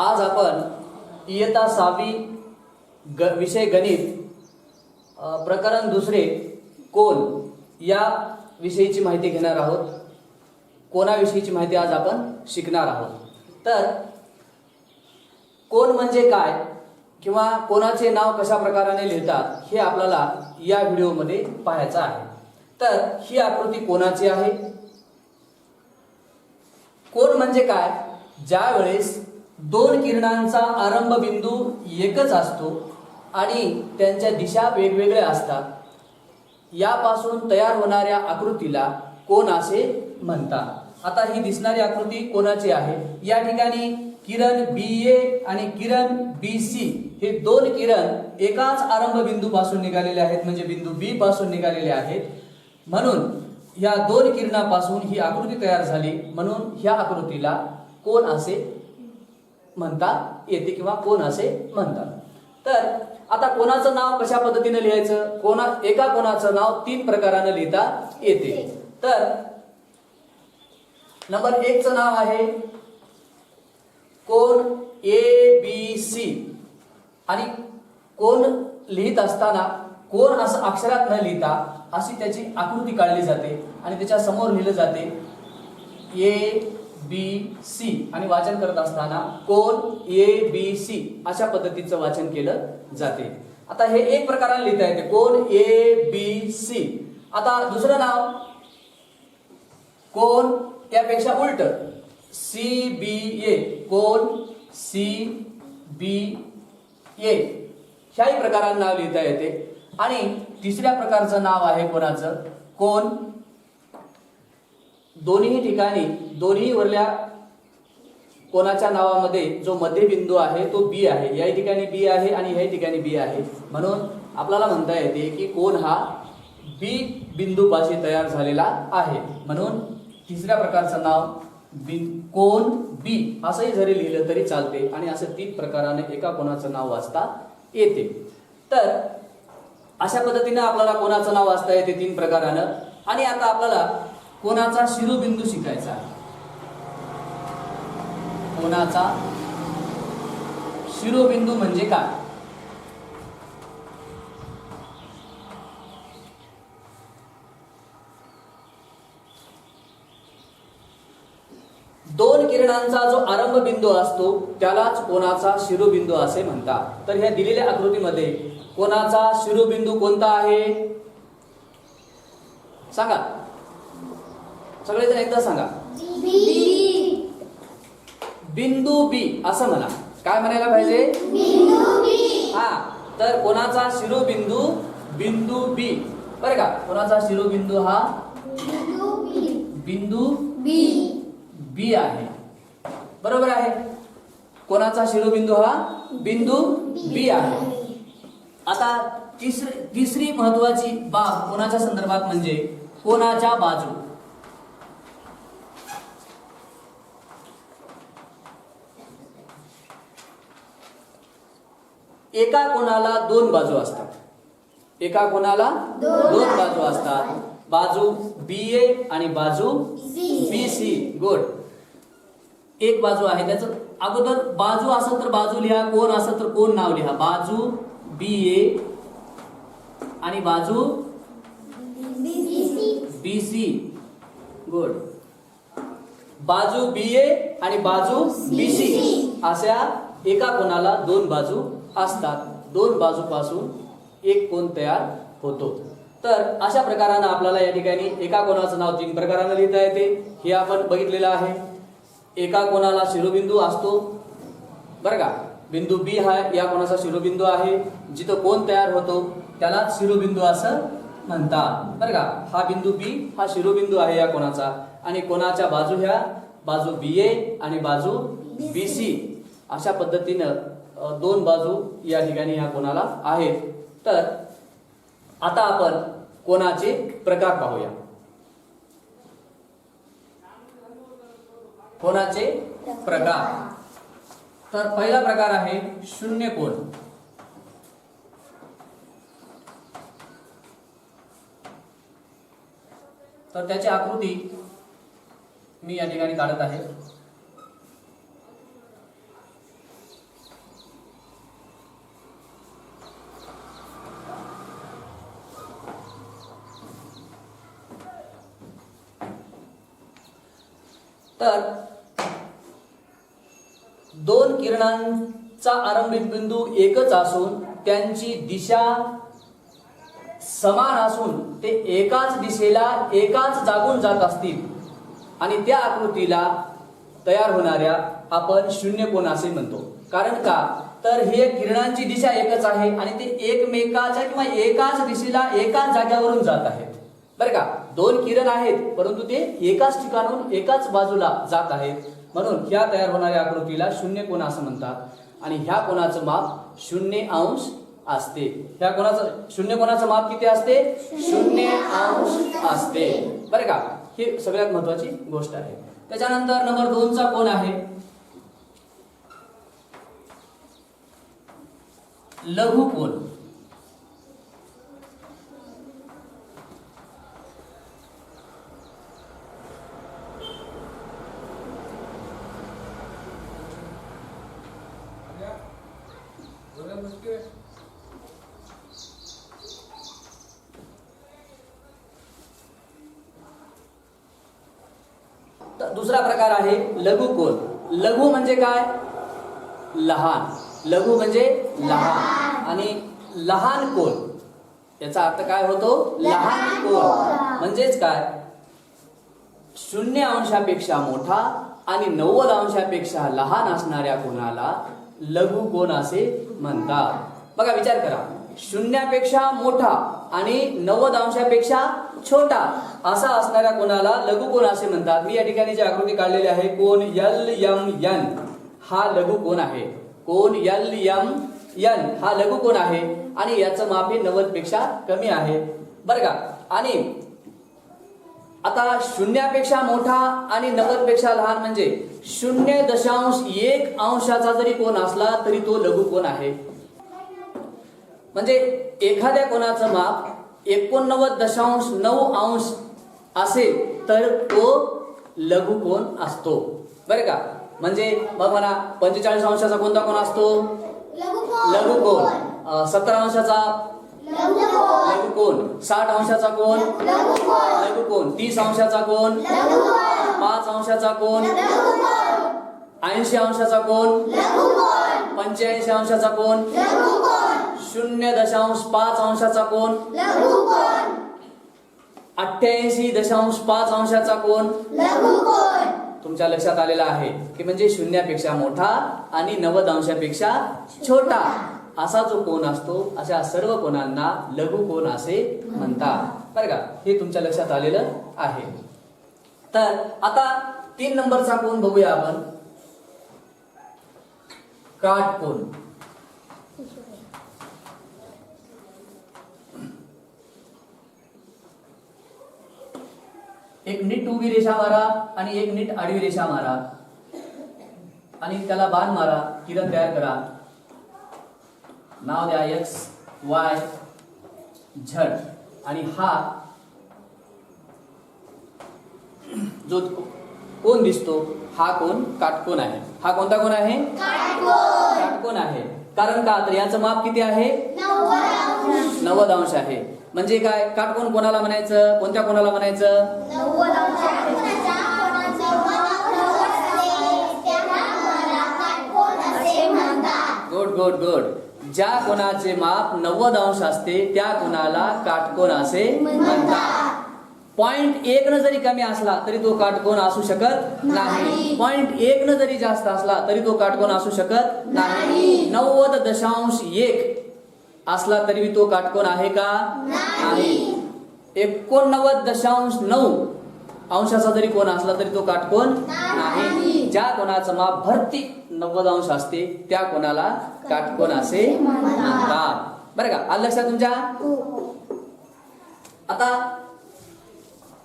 आज आपण इयता सहावी ग विषय गणित प्रकरण दुसरे कोण या विषयीची माहिती घेणार आहोत. कोणाविषयीची माहिती आज आपण शिकणार आहोत. तर कोण म्हणजे काय किंवा कोणाचे नाव कशा प्रकाराने लिहितात हे आपल्याला या व्हिडिओमध्ये पाहायचं आहे. तर ही आकृती कोणाची आहे? कोण म्हणजे काय? ज्या वेळेस दोन किरणांचा आरंभ बिंदू एकच असतो आणि त्यांच्या दिशा वेगवेगळ्या असतात. यापासून तयार होणाऱ्या आकृतीला कोण असे म्हणतात? आता ही दिसणारी आकृती कोणाची आहे? या ठिकाणी किरण बी ए आणि किरण बी सी हे दोन किरण एकाच आरंभ बिंदू पासून निघालेले आहेत म्हणजे बिंदू बी पासून निघालेले आहेत. म्हणून या दोन किरणापासून ही आकृती तयार झाली. म्हणून ह्या आकृतीला कोण असे म्हणता येते किंवा कोण असे म्हणतात. तर आता कोणाचं नाव कशा पद्धतीने लिहायचं? कोणा एका कोणाचं नाव तीन प्रकाराने लिहिता येते. तर नंबर एकचं नाव आहे कोण ए बी सी. आणि कोण लिहित असताना कोण असं अक्षरात न लिहिता अशी त्याची आकृती काढली जाते आणि त्याच्यासमोर लिहिलं जाते ए बी सी आणि वाचन करत असताना कोण? ए बी सी अशा पद्धतीचं वाचन केलं जाते. आता हे एक प्रकाराने लिहिता येते. कोण? ए बी सी आता दुसरं नाव? कोण? त्यापेक्षा उलट. सी बी ए कोण? सी बी ए ह्याही प्रकाराने नाव लिहिता येते. आणि तिसऱ्या प्रकारचं नाव आहे कोणाचं? कोण? दोन्ही ठिकाणी दोन्ही वरल्या कोणाच्या नावामध्ये जो मध्यबिंदू आहे तो बी आहे. याही ठिकाणी बी आहे आणि याही ठिकाणी बी आहे. म्हणून आपल्याला म्हणता येते की कोण हा बी बिंदूपाशी तयार झालेला आहे. म्हणून तिसऱ्या प्रकारचं नाव बिन कोण बी असंही जरी लिहिलं तरी चालते आणि असं तीन प्रकाराने एका कोणाचं नाव वाचता येते. तर अशा पद्धतीनं आपल्याला कोणाचं नाव वाचता येते तीन प्रकारानं. आणि आता आपल्याला कोणाचा शिरोबिंदू शिकायचा? आहे कोणाचा शिरोबिंदू म्हणजे काय? दोन किरणांचा जो आरंभ बिंदू असतो त्यालाच कोणाचा शिरोबिंदू असे म्हणतात. तर ह्या दिलेल्या आकृतीमध्ये कोणाचा शिरोबिंदू कोणता आहे? सांगा. सगळेजण एकदा सांगा. बिंदू बी असं म्हणा. काय म्हणायला पाहिजे? हा तर कोणाचा शिरोबिंदू? बिंदू बी. बरं का? कोणाचा शिरोबिंदू हा? बिंदू बी आहे. बरोबर आहे. कोणाचा शिरोबिंदू हा? बिंदू बी आहे. आता तिसरी तिसरी महत्वाची बाब कोणाच्या संदर्भात म्हणजे? कोणाच्या बाजू? एका कोणाला दोन बाजू असतात. एका कोणाला दोन बाजू असतात. बाजू बी ए आणि बाजू बी सी गुड एक बाजू आहे त्याचं. अगोदर बाजू असं तर बाजू लिहा कोण असं तर कोण नाव लिहा. बाजू बी ए आणि बाजू बी सी गुड बाजू बी ए आणि बाजू बी सी अशा एका कोणाला दोन बाजू असतात. दोन बाजूपासून एक कोण तयार होतो. तर अशा प्रकारानं आपल्याला या ठिकाणी एका कोणाचं नाव तीन प्रकारानं लिहिता येते. हे आपण बघितलेलं आहे. एका कोणाला शिरोबिंदू असतो. बरं का? बिंदू बी हा या कोणाचा शिरोबिंदू आहे. जिथं कोण तयार होतो त्याला शिरोबिंदू असं म्हणतात. बरं का? हा बिंदू बी हा शिरोबिंदू आहे या कोणाचा आणि कोणाच्या बाजू ह्या बाजू बी ए आणि बाजू बी सी अशा पद्धतीनं दोन बाजू या ठिकाणी या कोणाला आहेत. तर आता आपण कोणाचे प्रकार पाहूया. कोणाचे प्रकार? तर पहिला प्रकार आहे शून्य कोण. तर त्याची आकृती मी या ठिकाणी काढत आहे. तर दोन किरणांचा आरंभिक बिंदू एकच असून त्यांची दिशा समान असून ते एकाच दिशेला एकाच जागून जात असतील. आणि त्या आकृतीला तयार होणाऱ्या आपण शून्य कोण असे म्हणतो. कारण का? तर हे किरणांची दिशा एकच आहे आणि ते एकमेकाच्या किंवा एकाच दिशेला एकाच जाग्यावरून जात आहेत. बरं का दोन किरण आहेत परंतु ते एकाच ठिकाणून एकाच बाजूला जात आहेत. म्हणून ह्या तयार होणाऱ्या आकृतीला शून्य कोण असं म्हणतात. आणि ह्या कोणाचं माप शून्य अंश असते. ह्या कोणाचं शून्य कोणाचं माप किती असते? शून्य अंश असते. बरं का ही सगळ्यात महत्वाची गोष्ट आहे. त्याच्यानंतर नंबर दोनचा कोण आहे? लघु कोण तर दुसरा प्रकार आहे लघु कोण? लघु म्हणजे काय? लहान. लघु म्हणजे लहान. आणि लहान कोल याचा अर्थ काय होतो? लहान कोल म्हणजेच काय? शून्य अंशापेक्षा मोठा आणि नव्वद अंशापेक्षा लहान असणाऱ्या कोणाला लघु कोण असे म्हणतात. बघा विचार करा. शून्यापेक्षा मोठा आणि नव्वद अंशापेक्षा छोटा असा असणाऱ्या कोणाला लघु कोण असे म्हणतात? मी या ठिकाणी जी आकृती काढलेली आहे कोण यल यम यन हा लघु कोण आहे. कोण यल यम यन हा लघु कोण आहे. आणि याचं माप हे नव्वदपेक्षा कमी आहे. बरं का? आणि आता शून्यापेक्षा मोठा आणि नव्वदपेक्षा लहान म्हणजे शून्य दशांश एक अंशाचा जरी कोण असला तरी तो लघु कोण आहे. म्हणजे एखाद्या कोणाचं माप एकोणनव्वद दशांश नऊ अंश असेल तर तो लघु कोण असतो. बरं का? म्हणजे मग म्हणा पंचेचाळीस अंशाचा कोणता कोण असतो? लघु कोण सत्तर अंशाचा कोण साठ अंशाचा कोण लघु कोण तीस अंशाचा कोण पाच अंशाचा कोण ऐंशी अंशाचा कोण पंच्याऐंशी अंशाचा कोण शून्य दशांश पाच अंशाचा कोण अठ्ठ्याऐंशी दशांश पाच अंशाचा कोण तुमच्या लक्षात आलेला आहे की म्हणजे शून्यापेक्षा मोठा आणि नव्वद अंशापेक्षा छोटा. असा जो कोण असतो अशा सर्व कोणांना लघु कोण असे म्हणतात. बरं का? हे तुमच्या लक्षात आलेलं आहे. तर आता तीन नंबरचा कोण बघूया आपण? काट कोण? एक नीट उभी रेषा मारा आणि एक नीट आडवी रेषा मारा. आणि त्याला बाण मारा किरण तयार करा. नाव द्या एक्स वाय झड आणि हा जो कोण दिसतो हा कोण काटकोन आहे? हा कोणता कोण आहे? काटकोन. आहे. कारण का? तर याचं माप किती आहे? नव्वद अंश. आहे. म्हणजे काय? काटकोन कोणाला म्हणायचं? कोणत्या कोणाला म्हणायचं? Good good good. ज्या कोणाचे माप नव्वद अंश असते त्या कोणाला काटकोन असे म्हणतात. पॉइंट एक न जरी कमी असला तरी तो काटकोन असू शकत नाही. पॉइंट एक न जरी जास्त असला तरी तो काटकोन असू शकत नाही. नव्वद दशांश एक असला तरी तो काटकोन आहे का? नाही. एकोणनव्वद दशांश नऊ अंशाचा जरी कोण असला तरी तो काटकोन नाही. ज्या कोणाचं माप भरती नव्वद अंश असते त्या कोणाला काटकोण असे म्हणतात बरं का? आलं लक्षात तुमच्या? आता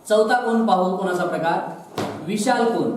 चौथा कोण पाहू कोणाचा प्रकार? विशाल कोण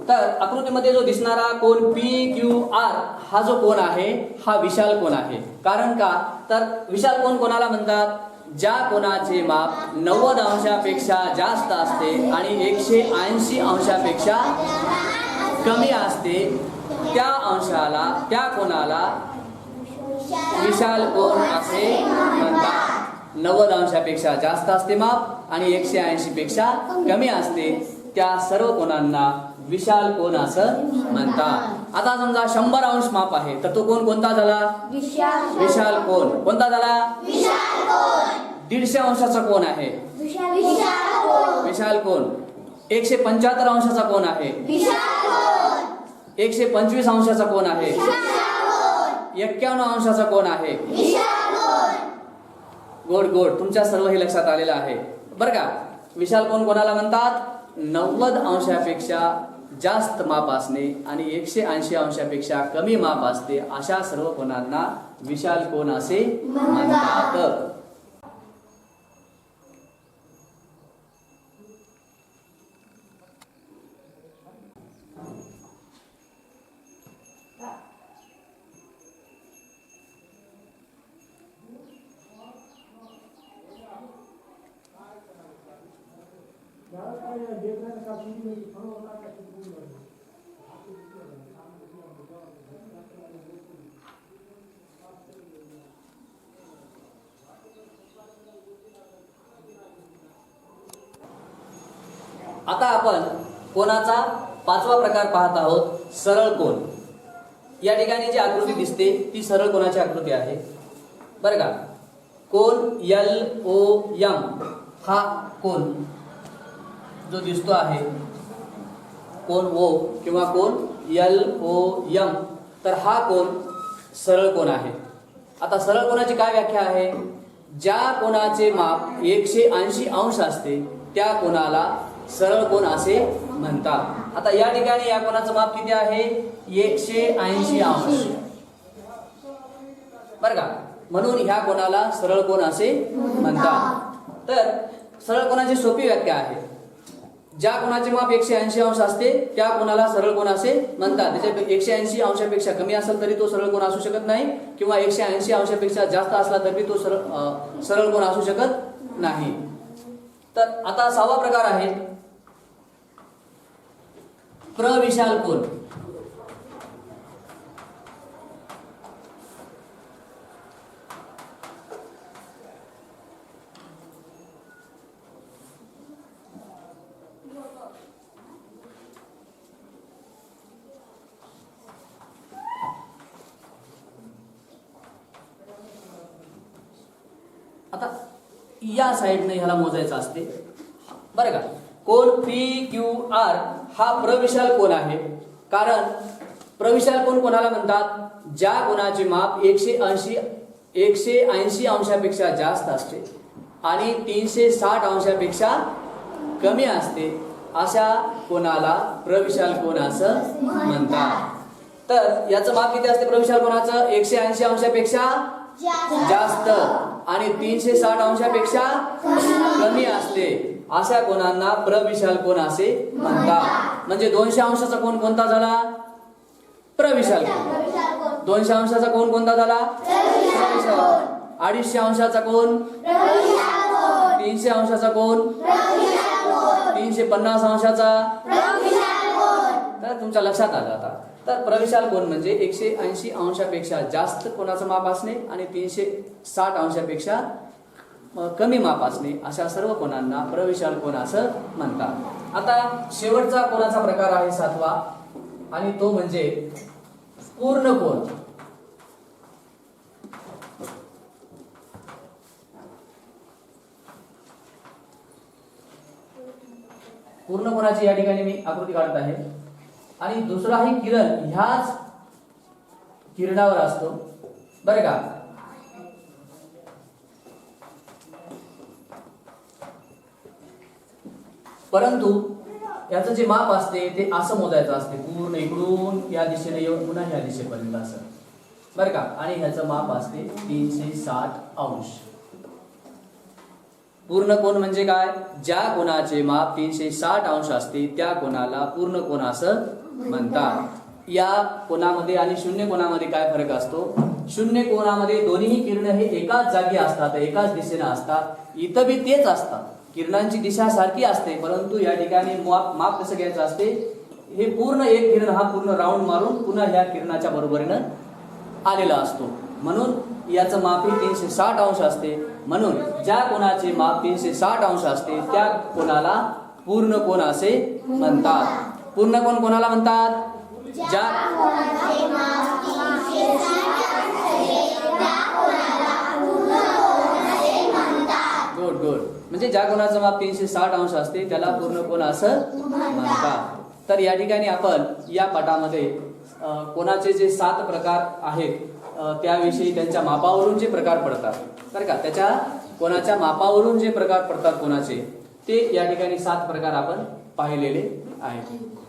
तर आकृतीमध्ये जो दिसणारा कोण पी क्यू आर हा जो कोण आहे हा विशाल कोण आहे? कारण का? तर विशाल कोण कोणाला म्हणतात? ज्या कोणाचे माप नव्वद अंशापेक्षा जास्त असते आणि एकशे ऐंशी अंशापेक्षा कमी असते त्या अंशाला त्या कोणाला विशाल कोण असे म्हणतात? नव्वद अंशापेक्षा जास्त असते माप आणि एकशे ऐंशी पेक्षा कमी असते त्या सर्व कोणांना विशाल कोण असं म्हणतात आता समजा शंभर अंश माप आहे तर तो कोण कोणता झाला? विशाल विशाल कोण? कोणता झाला? दीडशे अंशाचा कोण आहे? विशाल कोण? एकशे पंच्याहत्तर अंशाचा कोण आहे? एकशे पंचवीस अंशाचा कोण आहे? एक्क्याण्णव अंशाचा कोण आहे? गोड गोड. तुमच्या सर्व हे लक्षात आलेलं आहे. बरं का? विशाल कोण कोणाला म्हणतात? नव्वद अंशापेक्षा जास्त माप असणे आणि एकशे ऐंशी अंशापेक्षा कमी माप असते अशा सर्व कोणांना विशाल कोण असे म्हणतात? आता आपण कोणाचा पाचवा प्रकार पाहत आहोत सरळ कोण? या ठिकाणी जी आकृती दिसते ती सरळ कोणाची आकृती आहे? बरं का? कोण? L O M. हा कोण? जो दिसतो आहे. कोण ओ किंवा कोण? L O M. तर हा कोण? सरळ कोण आहे? आता सरळ कोणाची काय व्याख्या आहे? ज्या कोणाचे माप एकशे ऐंशी अंश असते त्या कोणाला सरळ कोण असे म्हणतात. आता या ठिकाणी या कोणाचं माप किती आहे? एकशे ऐंशी अंश. बर का? म्हणून ह्या कोणाला सरळ कोण असे म्हणतात. तर सरळ कोणाची सोपी व्याख्या आहे. ज्या कोणाचे माप एकशे ऐंशी अंश असते त्या कोणाला सरळ कोण असे म्हणतात. त्याच्या एकशे ऐंशी अंशापेक्षा कमी असेल तरी तो सरळ कोण असू शकत नाही किंवा एकशे ऐंशी अंशापेक्षा जास्त असला तरी तो सरळ सरळ कोण असू शकत नाही. तर आता सहावा प्रकार आहे. प्रविशाल कोण? आता या साईडने ह्याला मोजायचं असते. बरं का? कोण? पी क्यू आर हा प्रविशाल कोण आहे? कारण प्रविशाल कोण कोणाला म्हणतात? ज्या कोणाचे माप एकशे ऐंशी एकशे ऐंशी अंशापेक्षा जास्त असते आणि तीनशे साठ अंशापेक्षा कमी असते अशा कोणाला प्रविशाल कोण असं म्हणतात? तर याचं माप किती असते प्रविशाल कोणाचं? एकशे ऐंशी अंशापेक्षा जास्त. आणि तीनशे साठ अंशापेक्षा असते. अशा कोणांना प्रविशाल कोण असे म्हणतात. म्हणजे दोनशे अंशाचा कोण कोणता झाला? प्रविशाल कोण. दोनशे अंशाचा कोण कोणता झाला? प्रविशाल. अडीचशे अंशाचा कोण? तीनशे अंशाचा कोण? तीनशे पन्नास अंशाचा? तर तुमच्या लक्षात आलं आता. तर प्रविशाल कोण म्हणजे एकशे ऐंशी अंशापेक्षा जास्त कोणाचं माप असणे आणि तीनशे साठ अंशापेक्षा कमी माप असणे अशा सर्व कोणांना प्रविशाल कोण असं म्हणतात. आता शेवटचा कोणाचा प्रकार आहे सातवा? आणि तो म्हणजे पूर्ण कोण? पूर्ण कोणाची या ठिकाणी मी आकृती काढत आहे. आणि दुसरा ही किरण ह्याच किरणावर असतो. बरं का? परंतु याचं जे माप असते ते असं मोजायचं असते. पूर्ण इकडून या दिशेने येऊन पुन्हा या दिशेपर्यंत असं. बरं का? आणि ह्याचं माप असते तीनशे साठ अंश. पूर्ण कोण म्हणजे काय? ज्या कोणाचे माप तीनशे साठ अंश असते त्या कोणाला पूर्ण कोण असं म्हणतात. या कोणामध्ये आणि शून्य कोणामध्ये काय फरक असतो? शून्य कोणामध्ये दोन्ही किरण हे एकाच जागी असतात एकाच दिशेने असतात. इथं बी तेच असतात. किरणांची दिशा सारखी असते परंतु या ठिकाणी माप माप कसं घ्यायचं असते हे पूर्ण एक किरण हा पूर्ण राऊंड मारून पुन्हा ह्या किरणाच्या बरोबरीनं आलेला असतो. म्हणून याचं माप हे तीनशे साठ अंश असते. म्हणून ज्या कोणाचे माप तीनशे साठ अंश असते त्या कोणाला पूर्ण कोण असे म्हणतात? पूर्ण कोण कोणाला म्हणतात? ज्या म्हणजे ज्या कोणाचं माप तीनशे साठ अंश असते त्याला पूर्ण कोण असं म्हणतात तर या ठिकाणी आपण या पाठामध्ये कोणाचे जे सात प्रकार आहेत त्याविषयी त्यांच्या मापावरून जे प्रकार पडतात तर का? त्याच्या कोणाच्या मापावरून जे प्रकार पडतात कोणाचे ते या ठिकाणी सात प्रकार आपण पाहिलेले आहेत.